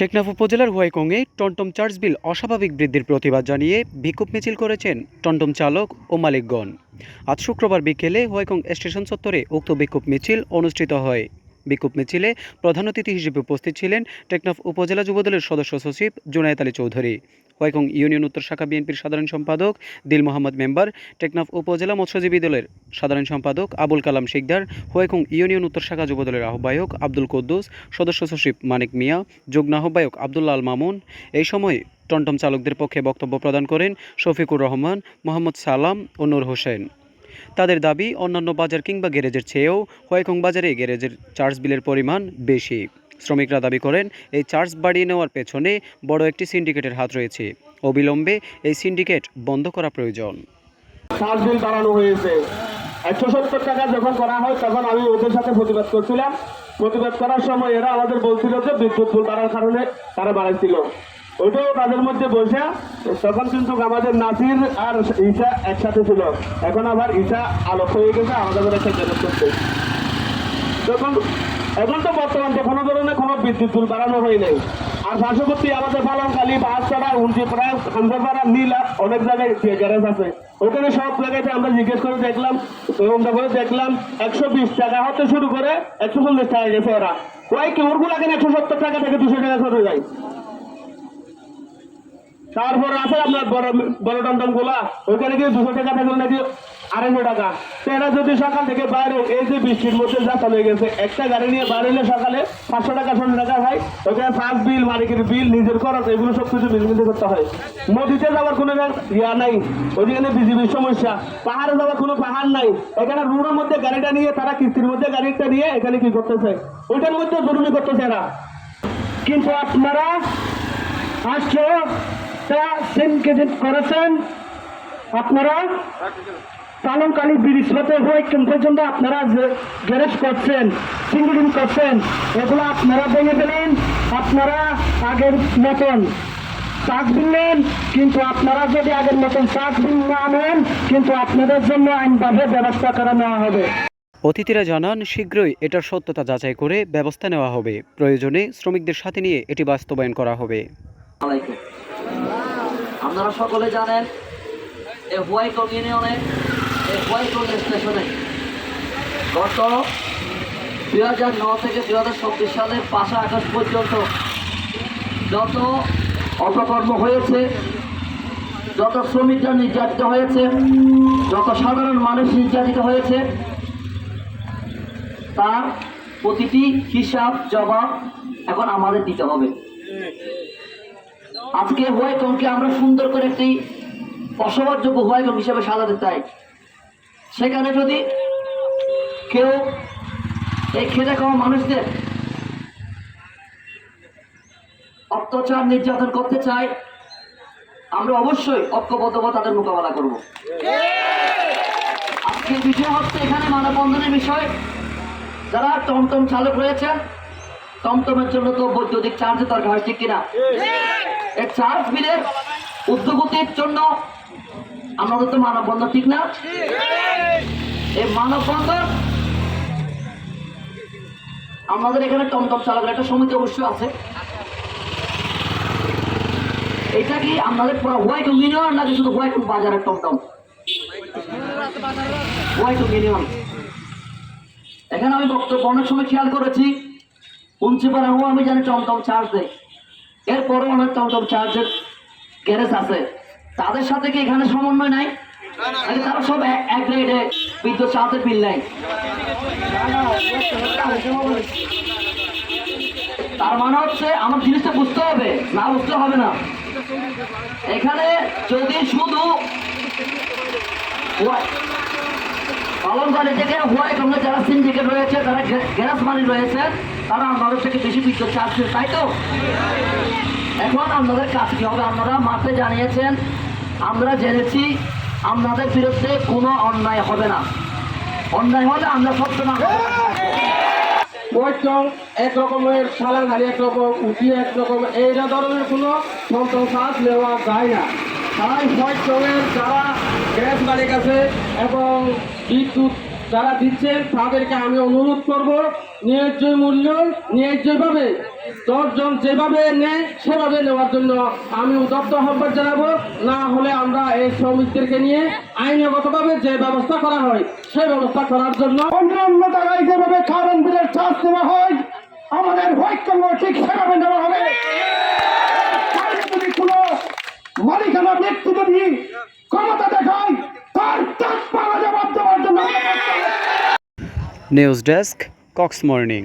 টেকনাফ উপজেলার হোয়াইকংয়ে টমটম চার্জ বিল অস্বাভাবিক বৃদ্ধির প্রতিবাদ জানিয়ে বিক্ষোভ মিছিল করেছেন টন্টম চালক ও মালিকগণ আজ শুক্রবার বিকেলে হোয়াইকং স্টেশন চত্বরে উক্ত বিক্ষোভ মিছিল অনুষ্ঠিত হয়। বিক্ষোভ মিছিলে প্রধান অতিথি হিসেবে উপস্থিত ছিলেন টেকনাফ উপজেলা যুবদলের সদস্য সচিব জুনায়েত আলী চৌধুরী। হোয়াইকং ইউনিয়ন উত্তর শাখা বিএনপির সাধারণ সম্পাদক, দিল মোহাম্মদ মেম্বার, টেকনাফ উপজেলা মৎস্যজীবী দলের সাধারণ সম্পাদক আবুল কালাম শিকদার হোয়াইকং ইউনিয়ন উত্তর শাখা যুবদলের আহ্বায়ক আব্দুল কুদ্দুস, সদস্য সচিব মানিক মিয়া, যুগ্ম আহ্বায়ক আবদুল্লাহ আল মামুন। এই সময় টমটম চালকদের পক্ষে বক্তব্য প্রদান করেন শফিকুর রহমান, মোহাম্মদ সালাম ও নূর হোসেন। তাদের দাবি, অন্যান্য বাজার কিংবা গ্যারেজের চেয়েও হোয়াইকং বাজারে গ্যারেজের চার্জ বিলের পরিমাণ বেশি। শ্রমিকরা দাবি করেন, এই চার্জ বাড়িয়ে নেওয়ার পেছনে বড় একটি সিন্ডিকেটের হাত রয়েছে। অবিলম্বে এই সিন্ডিকেট বন্ধ করা প্রয়োজন। চার্জ বিল বাড়ানো হয়েছে। একশো সত্তর টাকা যখন করা হয়, তখন আমি ওদের সাথে প্রতিবাদ করছিলাম। প্রতিবাদ করার সময় এরা আমাদের বলছিল যে বিদ্যুৎ বিল বাড়ার কারণে তারা বাড়াইছিল। ওইটাও তাদের মধ্যে বসে, তখন কিন্তু আমাদের নাসির আর ঈশা একসাথে ছিল। এখন আবার ঈশা আলোক হয়ে গেছে, আমাদের একটা জেনে করতে তখন এখন তো বর্তমানে কোনো ধরনের বিদ্যুৎ বিল বাড়ানো হয় নাই। আর পার্শ্ববর্তী আমাদের পালংকালী বাঁশছড়া উনচিপাড়া খানসাপাড়া নীলা অনেক জায়গায় গ্যারেজ আছে। ওখানে সব জায়গাতে আমরা জিজ্ঞেস করে দেখলাম আমরা করে দেখলাম একশো বিশ টাকা হতে শুরু করে একশো চল্লিশ টাকা গেছে ওরা। কয় কি, ওরগুলো কেন একশো সত্তর টাকা থেকে দুশো টাকা করে যায় তারপর আছে আপনার বড় বড় টমটমগুলা ওইখানে গিয়ে দুশো টাকা থাকলে নাকি আড়াইশো টাকা এরা যদি সকাল থেকে বাইরে, এই যে বৃষ্টির মধ্যে যা চলে গেছে, একটা গাড়ি নিয়ে বাইরে এলে সকালে পাঁচশো টাকা, ছশো টাকা হয় ওখানে ফার্স্ট বিল, মালিকের বিল, নিজের খরচ, এগুলো সব কিছু বিল করতে হয়। নদীতে যাওয়ার কোনো ইয়া নাই, ওইখানে বিজিবির সমস্যা, পাহাড়ে যাওয়ার কোনো পাহাড় নাই। এখানে রোডের মধ্যে গাড়িটা নিয়ে, তারা কিস্তির মধ্যে গাড়িটা নিয়ে এখানে কি করতেছে? ওইটার মধ্যে জরুরি করতেছে এরা। কিন্তু আপনারা আজকে তা সিনক্রেডিট করেছেন? আপনারা? পালংকালী ব্রিজ হতে হয়ে পর্যন্ত আপনারা যে গ্যারেজ করছেন সিঙ্গলিং করছেন এগুলো আপনারা ভেঙে ফেলেন আপনারা আগের মতন চাক দিলেন কিন্তু আপনারা যদি আগের মতন চাক বিল না নেন কিন্তু আপনাদের জন্য আইনভাবে ব্যবস্থা করে নেওয়া হবে। অতিথিরা জানান শীঘ্রই এটার সত্যতা যাচাই করে ব্যবস্থা নেওয়া হবে। প্রয়োজনে শ্রমিকদের সাথে নিয়ে এটি বাস্তবায়ন করা হবে। আপনারা সকলে জানেন এই হোয়াইকং ইউনিয়নে এই স্টেশনে গত দুই হাজার ন থেকে দুই হাজার চব্বিশ সালের পাঁচই আগস্ট পর্যন্ত যত অপকর্ম হয়েছে, যত শ্রমিকরা নির্যাতিত হয়েছে, যত সাধারণ মানুষ নির্যাতিত হয়েছে, তার প্রতিটি হিসাব, জবাব এখন আমাদের দিতে হবে। আজকে হোয়াইকংকে আমরা সুন্দর করে একটি বসবাসযোগ্য হোয়াইকং হিসেবে সাজাতে চাই। সেখানে যদি কেউ এই খেটে খাওয়া মানুষদের অত্যাচার নির্যাতন করতে চায় আমরা অবশ্যই ঐক্যবদ্ধভাবে তাদের মোকাবেলা করব। আজকের বিষয় হচ্ছে এখানে মানববন্ধনের বিষয়। যারা টমটম চালক রয়েছেন টমটমের জন্য তো বৈদ্যুতিক চার্জ দরকার ঠিক কিনা? এই চার্জ বিলের উদ্যোগতির জন্য আমাদের তো মানববন্ধন ঠিক না? এই মানববন্ধন আমাদের এখানে টমটম চালকের একটা সমিতি অবশ্যই আছে। এটা কি আমাদের পুরো হোয়াইট ইউনিয়ন নাকি শুধু হোয়াইট বাজারের টমটম? হোয়াইট ইউনিয়ন এখানে আমি বক্তব্য অনেক সময় খেয়াল করেছি। প্রিন্সিপাল আমি জানি টমটম চার্জ দেয়। এরপরও অনেক টমটম চার্জের গ্যারেজ আছে। তাদের সাথে কি এখানে সমন্বয় নাই? তারা সব এক- রেটে বিদ্যুৎ চার্জের বিল নেয়। তার মানে হচ্ছে আমার জিনিসটা বুঝতে হবে, না বুঝতে হবে না। এখানে যদি শুধু পালন বাড়ি থেকে হোয়াইট রঙের যারা সিন্ডিকেট রয়েছে তারা গ্যাস মানি রয়েছে, তারা আমাদের থেকে বেশি বিদ্যুৎ চার্জ তাই তো? এখন আপনাদের কাজ কি হবে? আপনারা মাঠে জানিয়েছেন আমরা জেনেছি আপনাদের বিরুদ্ধে কোনো অন্যায় হবে না। অন্যায় হলে আমরা সত্য না। একরকমের সালান হারি এক উঠি এক রকম, এই ধরনের কোনো নেওয়া যায় না। তাই যারা গ্যাস মালিক আছে এবং বিদ্যুৎ যারা দিচ্ছেন তাদেরকে আমি অনুরোধ করব ন্যায্য মূল্য ন্যায্যভাবে দশজন যেভাবে নেয় সেভাবে নেওয়ার জন্য আমি উদত্ত আহ্বান জানাব। না হলে আমরা এই শ্রমিকদেরকে নিয়ে আইনগতভাবে যে ব্যবস্থা করা হয় সে ব্যবস্থা করার জন্য অন্যান্য জায়গায় যেভাবে কারণ বিলের চার্জ নেওয়া হয় আমাদের বৈকল্য ঠিক সেভাবে নেওয়া হবে। যদি কোনো মালিকানা ব্যক্তি যদি নিউজ ডেস্ক কক্স মর্নিং